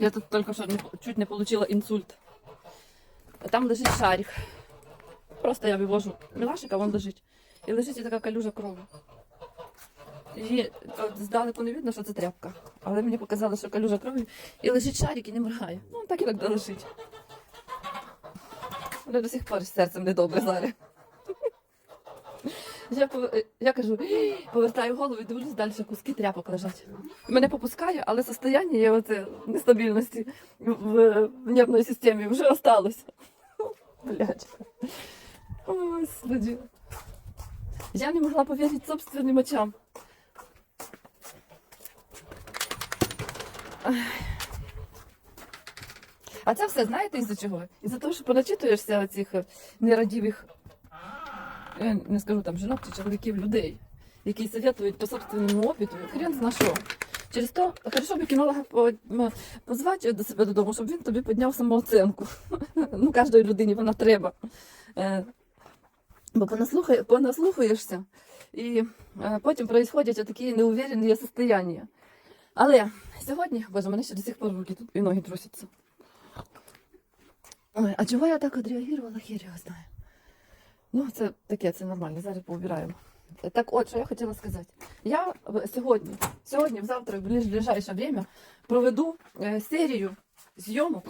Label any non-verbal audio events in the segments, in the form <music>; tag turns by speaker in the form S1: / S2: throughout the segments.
S1: Я тут що не- чуть не отримала інсульт. А там лежить шарик. Просто я вивожу мілашика, він лежить. І лежить така калюжа крові. Її здалеку не видно, що це тряпка. Але мені показали, що калюжа крові. І лежить шарик і не моргає. Ну, так і так лежить. Але до сих пор з серцем недобре зараз. Я, пов- я кажу, повертаю голову і дивлюсь, далі куски тряпок лежать. Мене попускає, але состояння є оце нестабільності в, нервній системі вже осталось. Блядь. Господи. Я не могла поверить собственным очам. А це все знаєте із-за чого? Із-за того, що поначитуєшся оцих нерадивих, я не скажу там жінок чи чоловіків, людей, які советують по собственному опиту, хрен зна що. Через то хорошо б кінолога по- позвати до себе додому, щоб він тобі підняв самооценку. <laughs> Ну, кожної людині вона треба. Е, Бо понаслухаєшся, і е, потім происходять такі неуверені состояння. Але сьогодні, боже, мене ще до сих пор руки тут і ноги трусяться. Ой, а чого я так відреагувала, хер його знає. Ну, це таке, це нормально, зараз поубираємо. Так от, що я хотіла сказати. Я в- сьогодні, сьогодні, завтра, в ближайше время проведу е, серію зйомок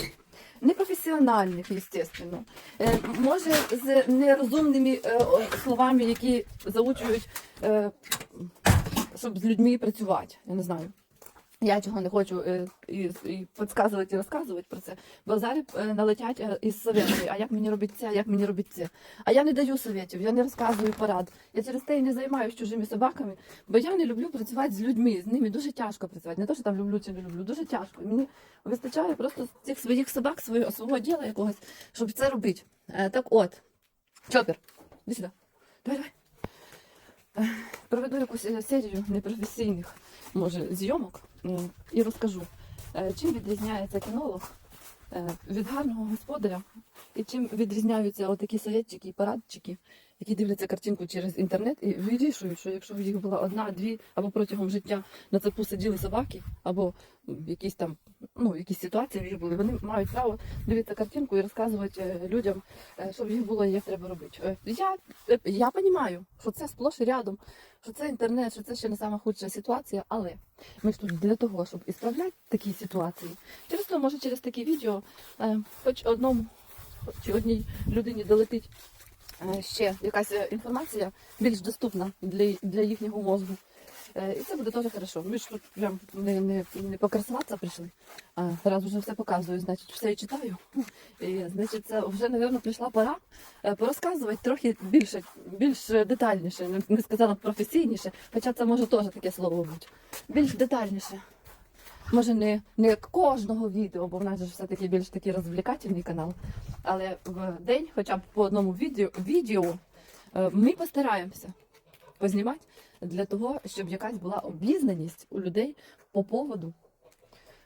S1: непрофесіональних, звісно. Е, може, з нерозумними е, словами, які заучують, е, щоб з людьми працювати. Я не знаю. Я чого не хочу е, і, і підказувати і розказувати про це, бо зараз е, налетять е, із советами, а як мені робити це, як мені робити це. А я не даю советів, я не розказую порад. Я через те і не займаюся чужими собаками, бо я не люблю працювати з людьми. З ними дуже тяжко працювати. Не то, що там люблю чи не люблю, дуже тяжко. Мені вистачає просто цих своїх собак, свого, свого діла якогось, щоб це робити. Так от, чопер, іди сюди. Давай, давай. Е, Проведу якусь е, серію непрофесійних, може, зйомок і розкажу, е, чим відрізняється кінолог е, від гарного господаря, і чим відрізняються отакі советчики і парадчики, які дивляться картинку через інтернет і вирішують, що якщо в їх була одна, дві або протягом життя на цепу сиділи собаки, або якісь там ну, якісь ситуації в їх були, вони мають право дивитися картинку і розказувати е, людям, е, що в їх було і як треба робити. Е, Я, я розумію, що це сплош і рядом, що це інтернет, що це ще не сама худша ситуація, але ми ж тут для того, щоб ісправляти такі ситуації. Через то, може, через такі відео, хоч одному чи одній людині долетить ще якась е, інформація більш доступна для, для їхнього мозку. Е, І це буде теж хорошо. Ми ж тут прям не, не, не покрасуватися прийшли. А раз вже все показую, значить все і читаю. І, значить, це вже, мабуть, прийшла пора е, порозказувати трохи більше, більш детальніше, не- сказала професійніше, хоча це може теж таке слово бути. Більш детальніше. Може, не, не кожного відео, бо в нас же все-таки більш такий розвлікательний канал. Але в день, хоча б по одному відео, відео е, ми постараємося познімати для того, щоб якась була обізнаність у людей по поводу.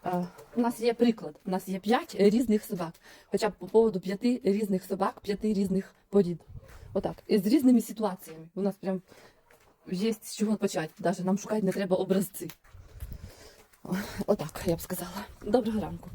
S1: Е, У нас є приклад, у нас є п'ять різних собак, хоча б по поводу п'яти різних собак, п'яти різних порід. Отак. І з різними ситуаціями. У нас прям є з чого почати. Навіть нам шукати не треба образці. Отак, я б сказала. Доброго ранку.